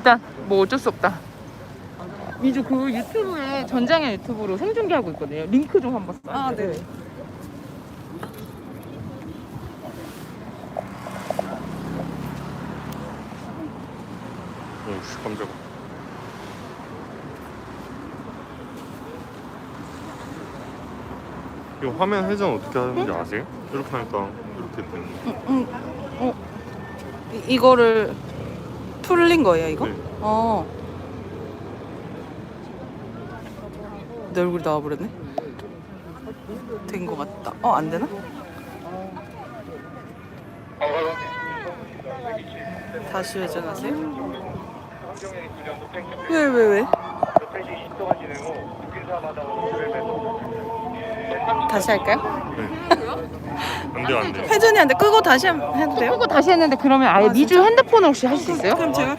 일단 뭐 어쩔 수 없다. 미주 그 유튜브에 전장의 유튜브로 생중계하고 있거든요. 링크 좀 한번 써. 아, 네. 오씨 깜짝아 이거 화면 회전 어떻게 하는지 아세요? 이렇게 하니까 이렇게 되는 거 응, 어. 이, 이거를 풀린 거예요, 이거? 네. 어. 내 얼굴이 나와버렸네. 된 거 같다. 어, 안 되나? 다시 회전하세요. 왜, 왜, 왜? 다시 할까요? 안돼 안돼 회전이 안 돼. 끄고 다시 해도 돼요? 끄고 다시 했는데 그러면 아예 아, 미주? 핸드폰으로 혹시 할 수 있어요? 그럼 제가